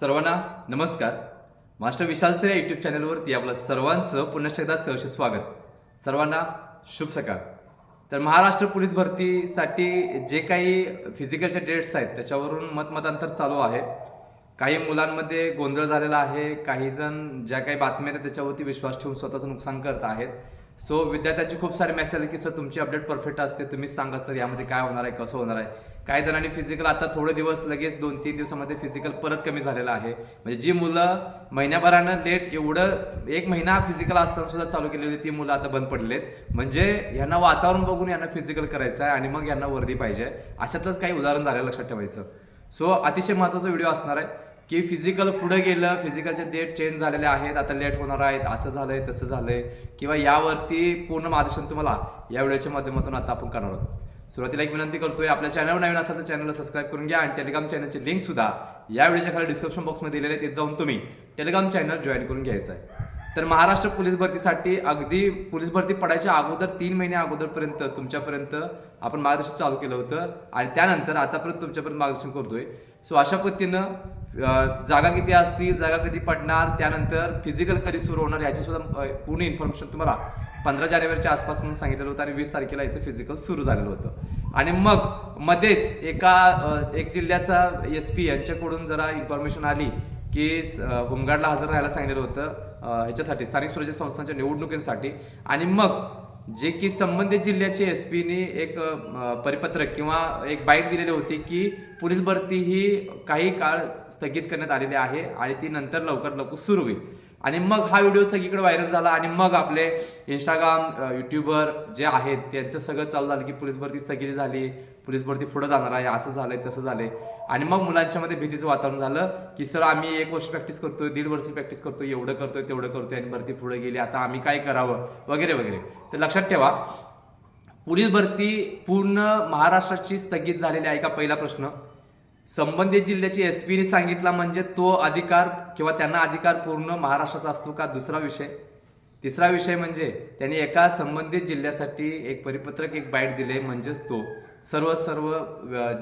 सर्वांना नमस्कार. Master Vishal sir या यूट्यूब चॅनलवरती आपलं सर्वांचं पुन्हा एकदा सहर्ष स्वागत. सर्वांना शुभ सकाळ. तर महाराष्ट्र पोलीस भरतीसाठी जे काही फिजिकलच्या डेट्स आहेत त्याच्यावरून मतमतांतर चालू आहे. काही मुलांमध्ये गोंधळ झालेला आहे काही जण ज्या काही बातम्या आहेत त्याच्यावरती विश्वास ठेवून स्वतःचं नुकसान करत आहेत. सो विद्यार्थ्याची खूप सारे मेसेज आले की सर तुमची अपडेट परफेक्ट असते. तुम्हीच सांगा सर यामध्ये काय होणार आहे कसं होणार आहे? काही जणांनी फिजिकल आता थोडे दिवस लगेच दोन तीन दिवसामध्ये फिजिकल परत कमी झालेलं आहे. म्हणजे जी मुलं महिन्याभरानं लेट एवढं एक महिना फिजिकल असताना सुद्धा चालू केली होती, ती मुलं आता बंद पडलेत. म्हणजे यांना वातावरण बघून यांना फिजिकल करायचं आहे आणि मग यांना वर्दी पाहिजे. अशातलंच काही उदाहरण झालं लक्षात ठेवायचं. सो अतिशय महत्त्वाचा व्हिडिओ असणार आहे. की फिजिकल पुढे गेलं फिजिकलचे डेट चेंज झालेले आहेत आता लेट होणार आहेत असं झालंय तसं झालंय किंवा यावरती पूर्ण मार्गदर्शन तुम्हाला या व्हिडिओच्या माध्यमातून आता आपण करणार आहोत सुरुवातीला एक विनंती करतोय आपल्या चॅनलवर नवीन असाल तर चॅनलला सबस्क्राईब करून घ्या आणि टेलिग्राम चॅनलची लिंक सुद्धा या व्हिडिओच्या खाली डिस्क्रिप्शन बॉक्समध्ये दिलेले आहे. जाऊन तुम्ही टेलिग्राम चॅनल जॉईन करून घ्यायचं आहे तर महाराष्ट्र पोलीस भरतीसाठी अगदी पोलीस भरती पडायच्या अगोदर तीन महिने अगोदरपर्यंत तुमच्यापर्यंत आपण मार्गदर्शन चालू केलं होतं आणि त्यानंतर आतापर्यंत तुमच्यापर्यंत मार्गदर्शन करतोय सो अशा पद्धतीनं जागा किती असतील जागा कधी पडणार त्यानंतर फिजिकल कधी सुरू होणार याची सुद्धा पूर्ण इन्फॉर्मेशन तुम्हाला पंधरा जानेवारीच्या आसपास म्हणून सांगितलेलं होतं आणि वीस तारखेला याचं फिजिकल सुरू झालेलं होतं. आणि मग मध्येच एका एक जिल्ह्याचा एस पी यांच्याकडून जरा इन्फॉर्मेशन आली की होमगार्डला हजर राहायला सांगितलेलं होतं ह्याच्यासाठी स्थानिक स्वराज्य संस्थांच्या निवडणुकीसाठी. आणि मग जे की संबंधित जिल्ह्याचे एस पीने एक परिपत्रक किंवा एक बाईट दिलेली होती की पोलीस भरती ही काही काळ स्थगित करण्यात आलेली आहे आणि ती नंतर लवकर लवकर सुरू होईल. आणि मग हा व्हिडिओ सगळीकडे व्हायरल झाला आणि मग आपले इंस्टाग्राम युट्यूबर जे आहेत त्यांचं सगळं चालू झालं की पोलीस भरती स्थगित झाली. पोलीस भरती पुढे जाणार आहे असं झालंय तसं झालंय. आणि मग मुलांच्या मध्ये भीतीचं वातावरण झालं की सर आम्ही एक वर्ष प्रॅक्टिस करतोय दीड वर्ष प्रॅक्टिस करतोय एवढं करतोय तेवढं करतोय आणि भरती पुढे गेली आता आम्ही काय करावं? वगैरे वगैरे. तर लक्षात ठेवा पोलीस भरती पूर्ण महाराष्ट्राची स्थगित झालेली आहे का? पहिला प्रश्न. संबंधित जिल्ह्याची एस पीने सांगितला म्हणजे तो अधिकार किंवा त्यांना अधिकार पूर्ण महाराष्ट्राचा असतो का? दुसरा विषय. तिसरा विषय म्हणजे त्यांनी एका संबंधित जिल्ह्यासाठी एक परिपत्रक एक बाईट दिले. म्हणजेच तो सर्व सर्व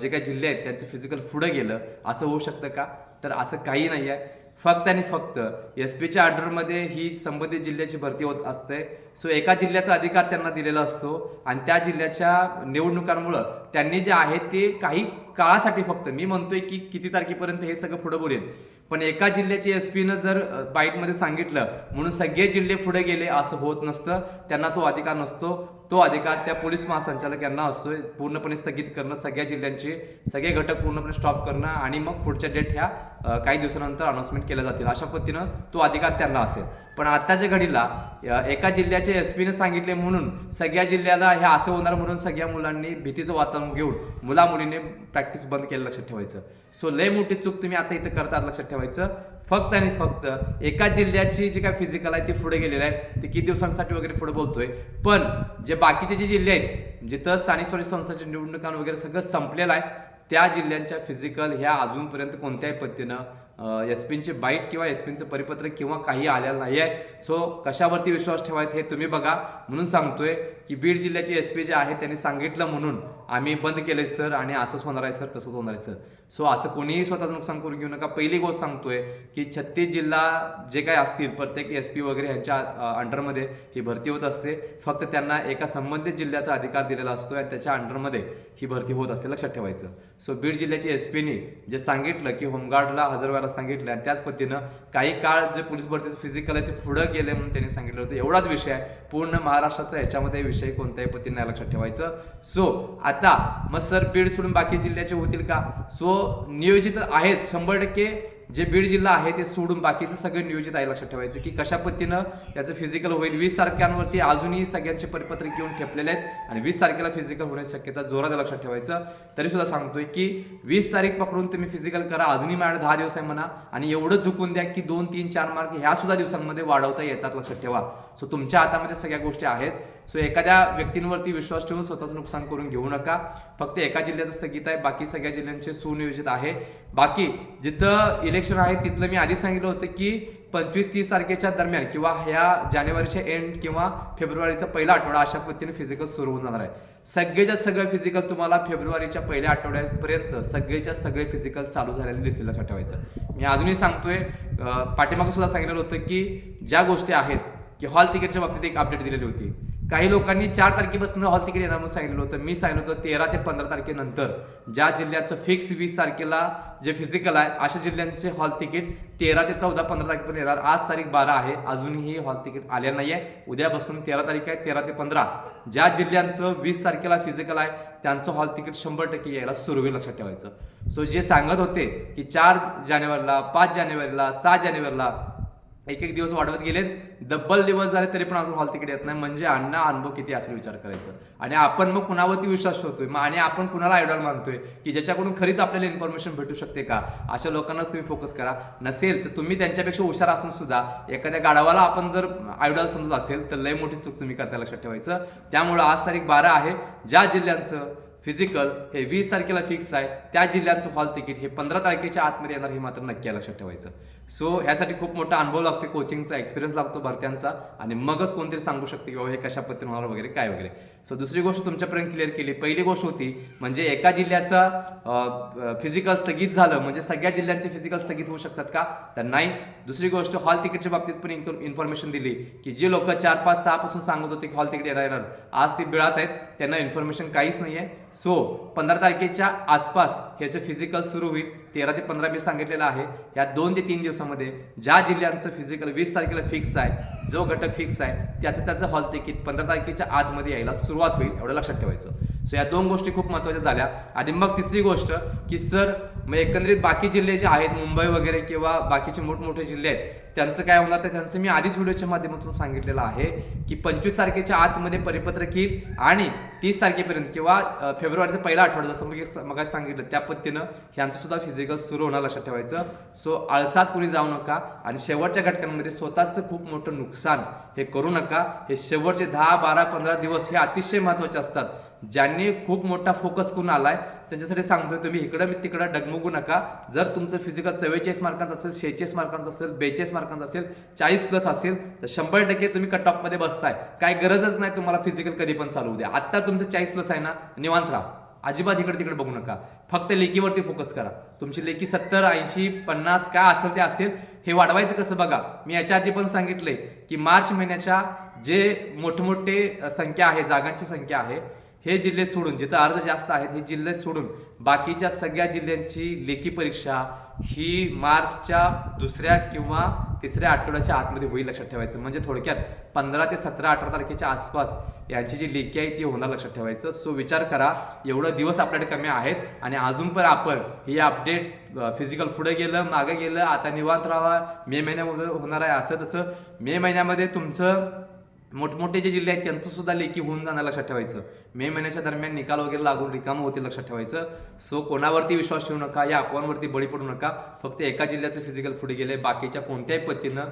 जे काही जिल्हे आहेत त्यांचं फिजिकल पुढं गेलं. असं होऊ शकतं का? तर असं काही नाही आहे. फक्त आणि फक्त एस पीच्या ऑर्डरमध्ये ही संबंधित जिल्ह्याची भरती होत असते. सो एका जिल्ह्याचा अधिकार त्यांना दिलेला असतो. आणि त्या जिल्ह्याच्या निवडणुकांमुळं त्यांनी जे आहे ते काही काळासाठी फक्त. मी म्हणतोय की किती तारखेपर्यंत हे सगळं पुढे बोलेन. पण एका जिल्ह्याचे एस पीनं जर बाईटमध्ये सांगितलं म्हणून सगळे जिल्हे पुढे गेले असं होत नसतं. त्यांना तो अधिकार नसतो. तो अधिकार त्या पोलीस महासंचालक यांना असतोय. पूर्णपणे स्थगित करणं सगळ्या जिल्ह्यांचे सगळे घटक पूर्णपणे स्टॉप करणं आणि मग पुढच्या डेट ह्या काही दिवसानंतर अनाऊन्समेंट केल्या जातील. अशा पद्धतीनं तो अधिकार त्यांना असेल. पण आत्ताच्या घडीला एका जिल्ह्याचे एस पीने सांगितले म्हणून सगळ्या जिल्ह्याला हे असं होणार म्हणून सगळ्या मुलांनी भीतीचं वातावरण घेऊन मुला मुलीने प्रॅक्टिस बंद केलं लक्षात ठेवायचं. सो लय मोठी चूक तुम्ही आता इथं करतात लक्षात ठेवायचं. फक्त आणि फक्त एका जिल्ह्याची जी काय फिजिकल आहे ती पुढे गेलेली आहे. ते किती दिवसांसाठी वगैरे पुढे बोलतोय. पण जे बाकीचे जे जिल्हे आहेत जिथं स्थानिक स्वराज्य संस्थांच्या निवडणुका वगैरे सगळं संपलेलं आहे त्या जिल्ह्यांच्या फिजिकल ह्या अजूनपर्यंत कोणत्याही पद्धतीनं एस बाईट किंवा एस पींचं परिपत्र किंवा काही आलेलं नाही आहे सो कशावरती विश्वास ठेवायचा हे तुम्ही बघा. म्हणून सांगतोय की बीड जिल्ह्याचे एस पी जे आहेत त्यांनी सांगितलं म्हणून आम्ही बंद केले सर आणि असंच होणार आहे सर तसंच होणार आहे सर. सो असं कोणीही स्वतःचं नुकसान करून घेऊ नका. पहिली गोष्ट सांगतोय की छत्तीस जिल्हा जे काय असतील प्रत्येक एस पी वगैरे यांच्या अंडरमध्ये ही भरती होत असते. फक्त त्यांना एका संबंधित जिल्ह्याचा अधिकार दिलेला असतो आणि त्याच्या अंडरमध्ये ही भरती होत असते लक्षात ठेवायचं. सो बीड जिल्ह्याची एस पीने जे सांगितलं की होमगार्डला हजर व्हायला सांगितलं आणि त्याच पद्धतीनं काही काळ जे पोलीस भरतीचं फिजिकल आहे ते पुढं गेले म्हणून त्यांनी सांगितलं होतं. एवढाच विषय आहे. पूर्ण महाराष्ट्राचा याच्यामध्ये विषय कोणत्याही पद्धतीने नाही लक्षात ठेवायचं. सो आता मग सर बीड सोडून बाकी जिल्ह्याचे होतील का? सो नियोजित आहेत शंभर टक्के. जे बीड जिल्हा आहे ते सोडून बाकीचं सगळं नियोजित आहे लक्षात ठेवायचं की कशा पद्धतीनं याचं फिजिकल होईल. वीस तारखांवरती अजूनही सगळ्यांचे परिपत्रक घेऊन ठेपलेले आहेत आणि वीस तारखेला फिजिकल होण्याची शक्यता जोरात लक्षात ठेवायचं. तरी सुद्धा सांगतोय की वीस तारीख पकडून तुम्ही फिजिकल करा. अजूनही माझ्या दहा दिवस आहे म्हणा आणि एवढं झुकून द्या की दोन तीन चार मार्क ह्या सुद्धा दिवसांमध्ये वाढवता येतात लक्षात ठेवा. सो तुमच्या हातामध्ये सगळ्या गोष्टी आहेत. सो एखाद्या व्यक्तींवरती विश्वास ठेवून स्वतःचं नुकसान करून घेऊ नका. फक्त एका जिल्ह्याचं स्थगित आहे बाकी सगळ्या जिल्ह्यांचे सुनियोजित आहे. बाकी जिथं इलेक्शन आहे तिथलं मी आधी सांगितलं होतं की पंचवीस तीस तारखेच्या दरम्यान किंवा ह्या जानेवारीच्या एंड किंवा फेब्रुवारीचा पहिला आठवडा अशा पद्धतीने फिजिकल सुरू होणार आहे. सगळेच्या सगळे फिजिकल तुम्हाला फेब्रुवारीच्या पहिल्या आठवड्यापर्यंत सगळेच्या सगळे फिजिकल चालू झालेले दिसेल लक्षात ठेवायचं मी अजूनही सांगतोय पाठीमागं सुद्धा सांगितलेलं होतं की ज्या गोष्टी आहेत की हॉल तिकीटच्या बाबतीत एक अपडेट दिलेली होती. काही लोकांनी चार तारखेपासून हॉल तिकीट येणार म्हणून सांगितलं होतं. मी सांगितलं होतं तेरा ते पंधरा तारखेनंतर. ज्या जिल्ह्याचं फिक्स वीस तारखेला जे फिजिकल आहे अशा जिल्ह्यांचे हॉल तिकीट तेरा ते चौदा पंधरा तारखेपर्यंत येणार. आज तारीख बारा आहे. अजूनही हॉल तिकीट आले नाही आहे उद्यापासून तेरा तारीख आहे तेरा ते पंधरा. ज्या जिल्ह्यांचं वीस तारखेला फिजिकल आहे त्यांचं हॉल तिकीट शंभर टक्के यायला सुरू होईल लक्षात ठेवायचं. सो जे सांगत होते की चार जानेवारीला पाच जानेवारीला सहा जानेवारीला एक एक दिवस वाढवत गेलेत. डब्बल दिवस झाले तरी पण अजून हॉल तिकडे येत नाही. म्हणजे अण्णा अनुभव किती असेल विचार करायचं. आणि आपण मग कुणावरती विश्वास ठेवतोय? मग आणि आपण कुणाला आयडॉल मानतोय? की ज्याच्याकडून खरीच आपल्याला इन्फॉर्मेशन भेटू शकते का? अशा लोकांनाच तुम्ही फोकस करा. नसेल तर तुम्ही त्यांच्यापेक्षा हुशार असून सुद्धा एखाद्या गाडावाला आपण जर आयडॉल समजत असेल तर लय मोठी चूक तुम्ही करता लक्षात ठेवायचं. त्यामुळं आज तारीख बारा आहे. ज्या जिल्ह्यांचं फिजिकल हे वीस तारखेला फिक्स आहे. त्या जिल्ह्याचं हॉल तिकीट हे पंधरा तारखेच्या आतमध्ये येणार हे मात्र नक्की लक्षात ठेवायचं. सो ह्यासाठी खूप मोठा अनुभव लागतो कोचिंगचा एक्सपिरियन्स लागतो भरत्यांचा. आणि मगच कोणतरी सांगू शकते की बाबा हे कशा पद्धतीने होणार वगैरे काय वगैरे. सो दुसरी गोष्ट तुमच्यापर्यंत क्लिअर केली. पहिली गोष्ट होती म्हणजे एका जिल्ह्याचा फिजिकल स्थगित झालं म्हणजे सगळ्या जिल्ह्यांचे फिजिकल स्थगित होऊ शकतात का? तर नाही. दुसरी गोष्ट हॉल तिकीटच्या बाबतीत पण इन्फॉर्मेशन दिली की जे लोक चार पाच सहा पासून सांगत होते की हॉल तिकीट येणार येणार. आज ती बिळात आहेत त्यांना इन्फॉर्मेशन काहीच नाही आहे सो पंधरा तारखेच्या आसपास ह्याचं फिजिकल सुरू होईल तेरा ते पंधरा मी सांगितलेलं आहे. या दोन ते तीन दिवसामध्ये ज्या जिल्ह्यांचं फिजिकल वीस तारखेला फिक्स आहे जो घटक फिक्स आहे त्याचं त्याचं हॉल तिकीट पंधरा तारखेच्या आतमध्ये यायला सुरुवात होईल एवढं लक्षात ठेवायचं. सो या दोन गोष्टी खूप महत्त्वाच्या झाल्या. आणि मग तिसरी गोष्ट की सर मग एकंदरीत बाकी जिल्हे जे आहेत मुंबई वगैरे किंवा बाकीचे मोठमोठे जिल्हे आहेत त्यांचं काय होणार तर त्यांचं मी आधीच व्हिडिओच्या माध्यमातून सांगितलेलं आहे की पंचवीस तारखेच्या आतमध्ये परिपत्रक येईल आणि तीस तारखेपर्यंत किंवा फेब्रुवारीचा पहिला आठवडा जसं मी मग सांगितलं त्या पद्धतीनं ह्यांचं सुद्धा फिजिकल सुरू होणार लक्षात ठेवायचं. सो आळसात कोणी जाऊ नका आणि शेवटच्या घटकांमध्ये स्वतःचं खूप मोठं नुकसान हे करू नका. हे शेवटचे दहा बारा पंधरा दिवस हे अतिशय महत्त्वाचे असतात. ज्यांनी खूप मोठा फोकस करून आलाय त्यांच्यासाठी सांगतोय तुम्ही इकडं मी तिकडं डगमगू नका. जर तुमचं फिजिकल चव्वेचाळीस मार्कांचं असेल शेहेचाळीस मार्कांचं असेल बेचाळीस मार्कांचं असेल चाळीस प्लस असेल तर शंभर टक्के तुम्ही कट ऑफमध्ये बसताय. काय गरजच नाही तुम्हाला फिजिकल कधी पण चालू द्या. आत्ता तुमचं चाळीस प्लस आहे ना निवांत राहा. अजिबात इकडे तिकडे बघू नका. फक्त लेकीवरती फोकस करा. तुमची लेकी सत्तर ऐंशी पन्नास काय असेल ते असेल हे वाढवायचं कसं बघा. मी याच्या आधी पण सांगितले की मार्च महिन्याच्या जे मोठमोठे संख्या आहे जागांची संख्या आहे हे जिल्हे सोडून जिथं अर्ज जास्त आहेत हे जिल्हे सोडून बाकीच्या सगळ्या जिल्ह्यांची लेखी परीक्षा ही मार्चच्या दुसऱ्या किंवा तिसऱ्या आठवड्याच्या आतमध्ये होईल लक्षात ठेवायचं. म्हणजे थोडक्यात पंधरा ते सतरा अठरा तारखेच्या आसपास यांची जी लेखी आहे ती होणार लक्षात ठेवायचं. सो विचार करा एवढं दिवस आपल्याकडे कमी आहेत आणि अजून पण आपण हे अपडेट फिजिकल पुढे गेलं मागे गेलं आता निवांत राहा. मे महिन्यामध्ये होणार आहे असं तसं. मे महिन्यामध्ये तुमचं मोठमोठे जे जिल्हे आहेत त्यांचं सुद्धा लेखी होऊन जाणार लक्षात ठेवायचं. मे महिन्याच्या दरम्यान निकाल वगैरे लागून रिकामं होते लक्षात ठेवायचं. सो कोणावरती विश्वास ठेवू नका या अफवांवरती बळी पडू नका. फक्त एका जिल्ह्याचं फिजिकल पुढे गेले बाकीच्या कोणत्याही पद्धतीनं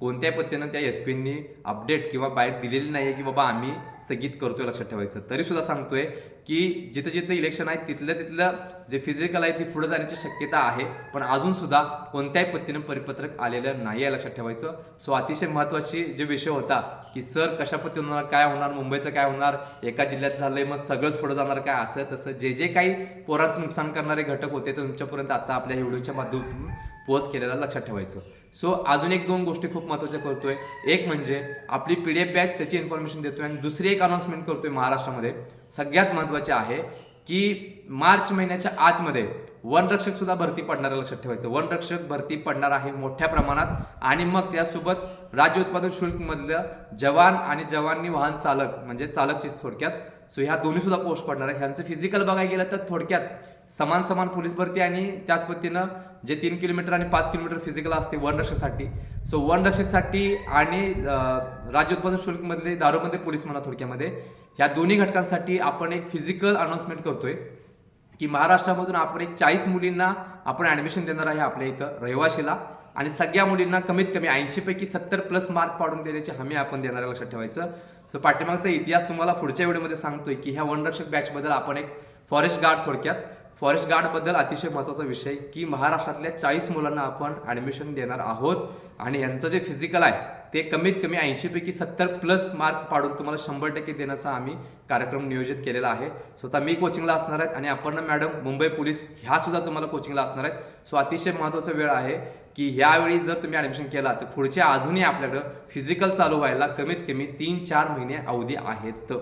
कोणत्याही पद्धतीनं त्या एस पीनी अपडेट किंवा बाहेर दिलेली नाही की बाबा आम्ही स्थगित करतोय लक्षात ठेवायचं. तरी सुद्धा सांगतोय की जिथं जिथं इलेक्शन आहे तिथलं तिथलं जे फिजिकल आहे ती पुढे जाण्याची शक्यता आहे. पण अजून सुद्धा कोणत्याही पद्धतीनं परिपत्रक आलेलं नाही आहे लक्षात ठेवायचं. सो अतिशय महत्वाची जे विषय होता की सर कशा पद्धती होणार? काय होणार? मुंबईचं काय होणार? एका जिल्ह्यात झालंय मग सगळंच पुढे जाणार काय? असं तसं जे जे काही पोरांचं नुकसान करणारे घटक होते ते तुमच्यापर्यंत आता आपल्या व्हिडिओच्या माध्यमातून पोच केलेला लक्षात ठेवायचं. सो अजून एक दोन गोष्टी खूप महत्त्वाच्या करतोय. एक म्हणजे आपली पी डी एफ बॅच त्याची इन्फॉर्मेशन देतोय आणि दुसरी एक अनाउन्समेंट करतोय महाराष्ट्रामध्ये. सगळ्यात महत्त्वाचे आहे की मार्च महिन्याच्या आतमध्ये वनरक्षक सुद्धा भरती पडणार लक्षात ठेवायचं. वनरक्षक भरती पडणार आहे मोठ्या प्रमाणात आणि मग त्यासोबत राज्य उत्पादन शुल्क मधलं जवान आणि जवानी वाहन चालक म्हणजे चालकची थोडक्यात. सो ह्या दोन्ही सुद्धा पोस्ट पडणार आहे. ह्यांचं फिजिकल बघायला गेलं तर थोडक्यात समान समान पोलीस भरती आणि त्याच पद्धतीनं जे तीन किलोमीटर आणि पाच किलोमीटर फिजिकल असते वनरक्षकसाठी सो वनरक्षकसाठी आणि राज्य उत्पादन शुल्कमधले दारूमध्ये पोलीस म्हणा थोडक्यामध्ये ह्या दोन्ही घटकांसाठी आपण एक फिजिकल अनाउन्समेंट करतोय की महाराष्ट्रामधून आपण एक चाळीस मुलींना आपण ॲडमिशन देणार आहे आपल्या इथं रहिवाशीला. आणि सगळ्या मुलींना कमीत कमी ऐंशीपैकी सत्तर प्लस मार्क पाडून देण्याची हमी आपण देणार लक्षात ठेवायचं. सो पाठीमागचा इतिहास तुम्हाला पुढच्या व्हिडिओमध्ये सांगतोय की ह्या वनरक्षक बॅचबद्दल आपण एक फॉरेस्ट गार्ड थोडक्यात फॉरेस्ट गार्डबद्दल अतिशय महत्त्वाचा विषय की महाराष्ट्रातल्या चाळीस मुलांना आपण ॲडमिशन देणार आहोत. आणि यांचं जे फिजिकल आहे ते कमीत कमी ऐंशीपैकी सत्तर प्लस मार्क पाडून तुम्हाला शंभर टक्के देण्याचा आम्ही कार्यक्रम नियोजित केलेला आहे. स्वतः मी कोचिंगला असणार आहेत आणि अपर्णा मॅडम मुंबई पोलीस ह्या सुद्धा तुम्हाला कोचिंगला असणार आहेत. सो अतिशय महत्त्वाचा वेळ आहे की ह्यावेळी जर तुम्ही ॲडमिशन केला तर पुढच्या अजूनही आपल्याकडं फिजिकल चालू व्हायला कमीत कमी तीन चार महिने अवधी आहेत.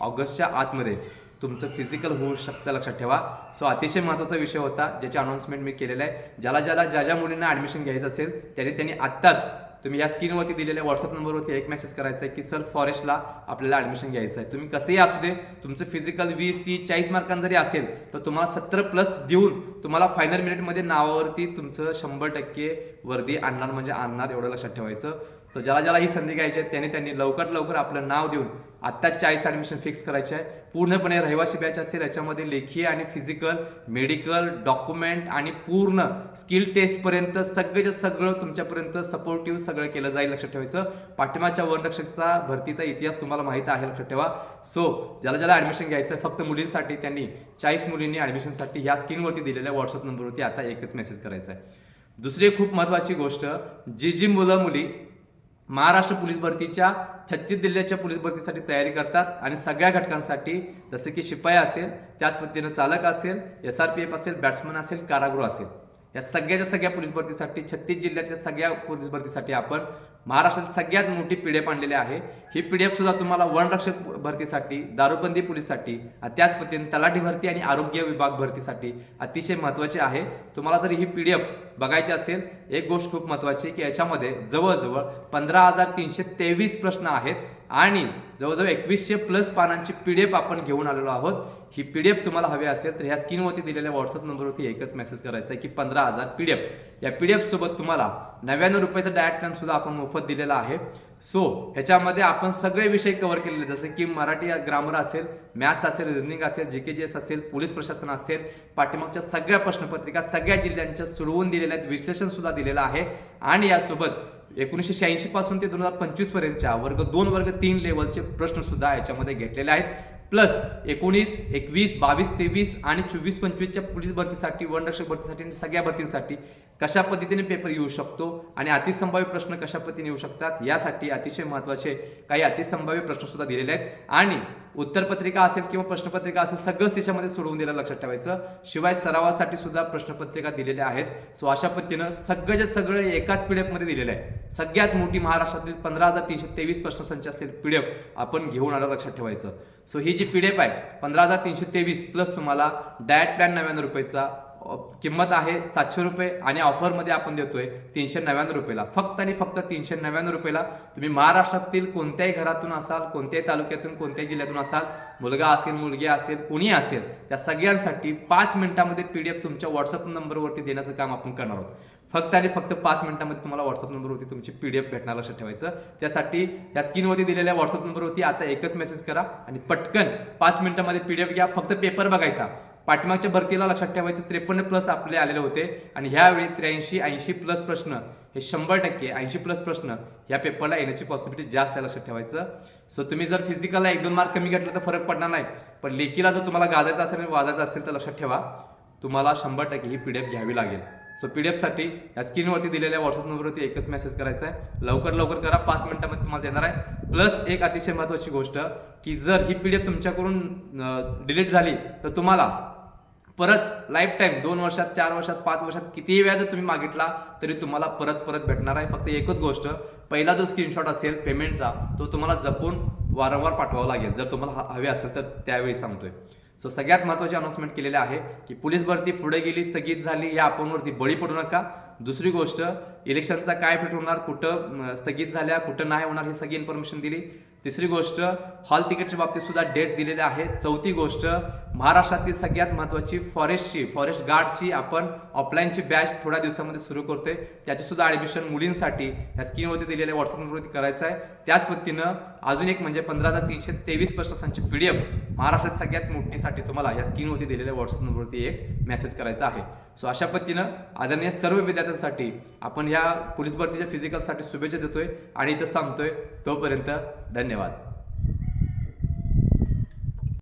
ऑगस्टच्या आतमध्ये. तुमचं फिजिकल होऊ शकतं लक्षात ठेवा. सो अतिशय महत्त्वाचा विषय होता ज्याची अनाऊन्समेंट मी केलेलं आहे. ज्याला ज्याला ज्या ज्या मुलींना ॲडमिशन घ्यायचं असेल त्यांनी त्यांनी आत्ताच तुम्ही या स्क्रीनवरती दिलेल्या व्हॉट्सअप नंबरवरती एक मेसेज करायचा आहे की सर फॉरेस्टला आपल्याला ॲडमिशन घ्यायचं आहे. तुम्ही कसंही असू दे तुमचं फिजिकल वीस तीस चाळीस मार्कांत जरी असेल तर तुम्हाला सत्तर प्लस देऊन तुम्हाला फायनल मिनिटमध्ये नावावरती तुमचं शंभर टक्के वर्दी आणणार म्हणजे आणणार एवढं लक्षात ठेवायचं. सो ज्याला ज्याला ही संधी घ्यायची आहे त्यांनी त्यांनी लवकरात लवकर आपलं नाव देऊन आत्ताच चाळीस ॲडमिशन फिक्स करायचे आहे. पूर्णपणे रहिवासी बॅच असेल याच्यामध्ये लेखी आणि फिजिकल मेडिकल डॉक्युमेंट आणि पूर्ण स्किल टेस्टपर्यंत सगळेच्या सगळं तुमच्यापर्यंत सपोर्टिव्ह सगळं केलं जाईल लक्षात ठेवायचं. पाठिंबाच्या वनरक्षकचा भरतीचा इतिहास तुम्हाला माहिती आहे लक्षात ठेवा. सो ज्याला ज्याला ॲडमिशन घ्यायचं आहे फक्त मुलींसाठी त्यांनी चाळीस मुलींनी ॲडमिशनसाठी ह्या स्क्रीनवरती दिलेल्या व्हॉट्सअप नंबरवरती आता एकच मेसेज करायचा आहे. दुसरी खूप महत्त्वाची गोष्ट जी जी मुलं मुली महाराष्ट्र पोलीस भरतीच्या छत्तीस जिल्ह्याच्या पोलीस भरतीसाठी तयारी करतात आणि सगळ्या घटकांसाठी जसे की शिपाई असेल त्याच पद्धतीनं चालक असेल एस आर पी एफ असेल बॅट्समन असेल कारागृह असेल. या सगळ्याच्या सगळ्या पोलीस भरतीसाठी छत्तीस जिल्ह्याच्या सगळ्या पोलीस भरतीसाठी आपण महाराष्ट्रात सगळ्यात मोठी पी एफ आणलेली आहे. ही पी डी सुद्धा तुम्हाला वनरक्षक भरतीसाठी दारूबंदी पोलीससाठी त्याच पद्धतीने तलाठी भरती आणि आरोग्य विभाग भरतीसाठी अतिशय महत्त्वाची आहे. तुम्हाला जर ही पी डी एफ बघायची असेल एक गोष्ट खूप महत्त्वाची की याच्यामध्ये जवळजवळ पंधरा हजार तीनशे तेवीस प्रश्न आहेत आणि जवळजवळ एकवीसशे प्लस पानांची पी डी एफ आपण घेऊन आलेलो आहोत. ही पी डी एफ तुम्हाला हवी असेल तर ह्या स्क्रीनवरती दिलेल्या व्हॉट्सअप नंबरवरती एकच मेसेज करायचा आहे की पंधरा हजार पी डी एफ. या पी डी एफ सोबत तुम्हाला नव्याण्णव रुपयाचा डायट प्लॅन सुद्धा आपण मोफत दिलेला आहे. सो ह्याच्यामध्ये आपण सगळे विषय कव्हर केलेले जसे की मराठी ग्रामर असेल मॅथ्स असेल रिजनिंग असेल जी के जी एस असेल पोलीस प्रशासन असेल पाठीमागच्या सगळ्या प्रश्नपत्रिका सगळ्या जिल्ह्यांच्या सोडवून दिलेल्या आहेत विश्लेषण सुद्धा दिलेलं आहे. आणि यासोबत एकोणीसशे शहाऐंशी पासून ते दोन हजार पंचवीस पर्यंतच्या वर्ग दोन वर्ग तीन लेवलचे प्रश्न सुद्धा याच्यामध्ये घेतलेले आहेत. प्लस एकोणीस एकवीस बावीस तेवीस आणि चोवीस पंचवीसच्या पोलीस भरतीसाठी वनरक्षक भरतीसाठी आणि सगळ्या भरतींसाठी कशा पद्धतीने पेपर येऊ शकतो आणि अतिसंभाव्य प्रश्न कशा पद्धतीने येऊ शकतात यासाठी अतिशय महत्त्वाचे काही अतिसंभाव्य प्रश्नसुद्धा दिलेले आहेत. आणि उत्तरपत्रिका असेल किंवा प्रश्नपत्रिका असेल सगळंच त्याच्यामध्ये सोडवून दिलं लक्षात ठेवायचं. शिवाय सरावासाठी सुद्धा प्रश्नपत्रिका दिलेल्या आहेत. सो अशा पद्धतीनं जे सगळं एकाच पीडीएफ दिलेलं आहे. सगळ्यात मोठी महाराष्ट्रातील पंधरा हजार तीनशे तेवीस प्रश्नसंच असलेली एफ आपण घेऊन आलं लक्षात ठेवायचं. सो ही जी पीडीएफ आहे पंधरा हजार तीनशे तेवीस प्लस तुम्हाला डायट प्लॅन नव्याण्णव रुपयेचा किंमत आहे सातशे रुपये आणि ऑफरमध्ये आपण देतोय तीनशे नव्याण्णव रुपयाला. फक्त आणि फक्त तीनशे नव्याण्णव रुपयाला तुम्ही महाराष्ट्रातील कोणत्याही घरातून असाल कोणत्याही तालुक्यातून कोणत्याही जिल्ह्यातून असाल मुलगा असेल मुलगी असेल कोणी असेल त्या सगळ्यांसाठी पाच मिनिटामध्ये पीडीएफ तुमच्या व्हॉट्सअप नंबरवरती देण्याचं काम आपण करणार आहोत. फक्त आणि फक्त पाच मिनिटांमध्ये तुम्हाला व्हॉट्सअप नंबरवरती तुमची पी डी एफ भेटणार लक्षात ठेवायचं. त्यासाठी या स्क्रीनवरती दिलेल्या व्हॉट्सअप नंबरवरती आता एकच मेसेज करा आणि पटकन पाच मिनिटांमध्ये एफ घ्या. फक्त पेपर बघायचा. पाठीमागच्या भरतीला लक्षात ठेवायचं त्रेपन्न प्लस आपले आलेले होते. आणि ह्यावेळी त्र्याऐंशी ऐंशी प्लस प्रश्न हे शंभर टक्के ऐंशी प्लस प्रश्न या पेपरला येण्याची पॉसिबिलिटी जास्त आहे लक्षात ठेवायचं. सो तुम्ही जर फिजिकलला एक दोन मार्क कमी घेतलं तर फरक पडणार नाही. पण लेखीला जर तुम्हाला गाजायचं असेल आणि वाजायचं असेल तर लक्षात ठेवा. तुम्हाला शंभर टक्के ही पीडीएफ घ्यावी लागेल. सो पी डी एफसाठी या स्क्रीनवरती दिलेल्या व्हॉट्सअप नंबरवरती एकच मेसेज करायचा आहे. लवकर लवकर करा पाच मिनटामध्ये तुम्हाला देणार आहे. प्लस एक अतिशय महत्त्वाची गोष्ट की जर ही पीडीएफ तुमच्याकडून डिलीट झाली तर तुम्हाला परत लाईफ टाईम दोन वर्षात चार वर्षात पाच वर्षात कितीही वेळा जर तुम्ही मागितला तरी तुम्हाला परत परत भेटणार आहे. फक्त एकच गोष्ट पहिला जो स्क्रीनशॉट असेल पेमेंटचा तो तुम्हाला जपून वारंवार पाठवावा लागेल. जर तुम्हाला हवे असेल तर त्यावेळी सांगतोय. सो सगळ्यात महत्त्वाची अनाऊन्समेंट केलेली आहे की पोलीस भरती पुढे गेली स्थगित झाली या आपणवरती बळी पडू नका. दुसरी गोष्ट इलेक्शनचा काय फिट होणार कुठं स्थगित झाल्या कुठं नाही होणार ही सगळी इन्फॉर्मेशन दिली. तिसरी गोष्ट हॉल तिकीटच्या बाबतीत सुद्धा डेट दिलेले आहे. चौथी गोष्ट महाराष्ट्रातील सगळ्यात महत्त्वाची फॉरेस्टची फॉरेस्ट गार्डची आपण ऑफलाईनची बॅच थोड्या दिवसामध्ये सुरू करतोय. त्याची सुद्धा ॲडमिशन मुलींसाठी या स्कीमवरती दिलेल्या व्हॉट्सअप नंबरवरती करायचं आहे. त्याच पद्धतीनं अजून एक म्हणजे पंधरा हजार तीनशे तेवीस प्रश्नांची पी डी एफ महाराष्ट्रात सगळ्यात मोठीसाठी तुम्हाला या स्क्रीनवरती दिलेल्या व्हॉट्सअप नंबरवरती एक मेसेज करायचा आहे. सो अशा पद्धतीनं आदरणीय सर्व विद्यार्थ्यांसाठी आपण ह्या पोलीस भरतीच्या फिजिकलसाठी शुभेच्छा देतोय. आणि इथं सांगतोय तोपर्यंत धन्यवाद. धन्यवाद